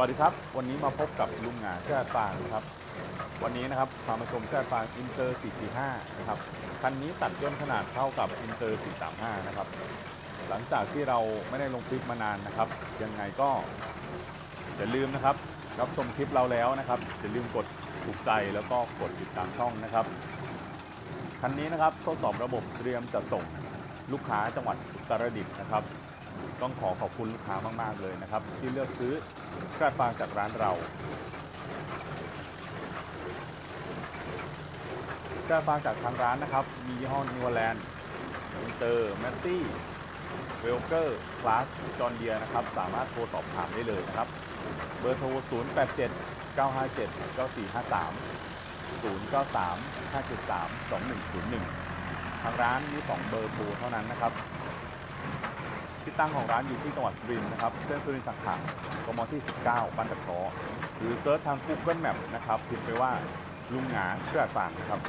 วัสดีครับ วันนี้มาพบกับลุงหงาเครือฟางนะครับ วันนี้นะครับพามาชมเครือฟางอินเตอร์ 445 นะครับ คันนี้ตัดย่นขนาดเท่ากับอินเตอร์ 435 นะครับ หลังจากที่เราไม่ได้ลงคลิปมานานนะครับ ยังไงก็อย่าลืมนะครับ รับชมคลิปเราแล้วนะครับ อย่าลืมกดถูกใจแล้วก็กดติดตามช่องนะครับ คันนี้นะครับทดสอบระบบเตรียมจะส่งลูกค้าจังหวัดอุตรดิตถ์นะครับ ต้องขอขอบคุณลูกค้ามาก ๆ เลยนะครับ ที่เลือกซื้อกระฟางจากร้านเรากระฟางจากทางร้านนะครับ มียี่ห้อนิวแลนด์อินเตอร์แมสซี่เวลเกอร์คลาสจอนเดียนะครับ สามารถโทรสอบถามได้เลยนะครับ เบอร์โทร 087 957 9453 093 573 2101 ทางร้านมี 2 เบอร์โทรเท่านั้นนะครับ ที่ตั้งของร้านอยู่ที่จังหวัดสุรินทร์นะครับเส้นสุรินทร์สังขากมที่ 19 บ้านตะเคราะห์หรือเซิร์ชทาง Google Map นะครับพิมพ์ไปว่าลุงหงาเครือฟางนะครับ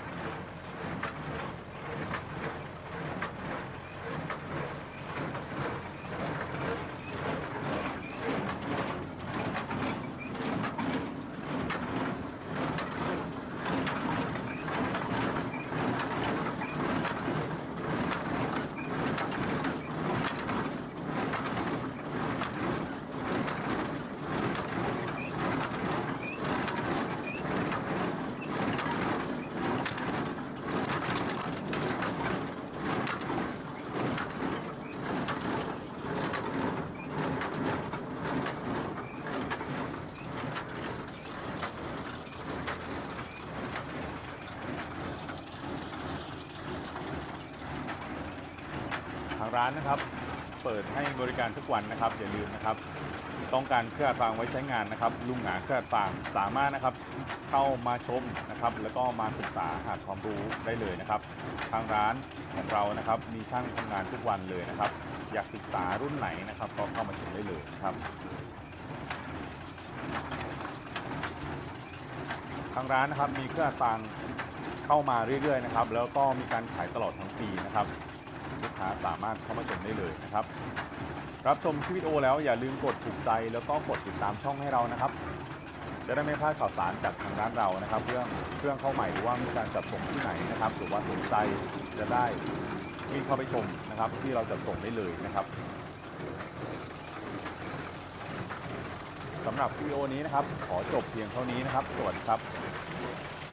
างร้านนะครับ เปิดให้บริการทุกวันนะครับ อย่าลืมนะครับ ต้องการเครื่องฟางไว้ใช้งานนะครับ ลุงหงาเครื่องฟางสามารถนะครับเข้ามาชมนะครับ แล้วก็มาศึกษาหาความรู้ได้เลยนะครับ ทางร้านของเรานะครับมีช่างทำงานทุกวันเลยนะครับ อยากศึกษารุ่นไหนนะครับก็เข้ามาชมได้เลยนะครับทางร้านนะครับมีเครื่องฟางเข้ามาเรื่อยๆนะครับ แล้วก็มีการขายตลอดทั้งปีนะครับ ลูกค้าสามารถเข้ามาชมได้เลยนะครับ รับชมคลิปวิดีโอแล้วอย่าลืมกดถูกใจแล้วก็กดติดตามช่องให้เรานะครับ จะได้ไม่พลาดข่าวสารจากทางร้านเรานะครับ เรื่องเครื่องเข้าใหม่หรือว่ามีการจัดส่งที่ไหนนะครับหรือว่าสนใจจะได้วิ่งเข้าไปชมนะครับ ที่เราจะส่งได้เลยนะครับสำหรับวิดีโอนี้นะครับ ขอจบเพียงเท่านี้นะครับ สวัสดีครับ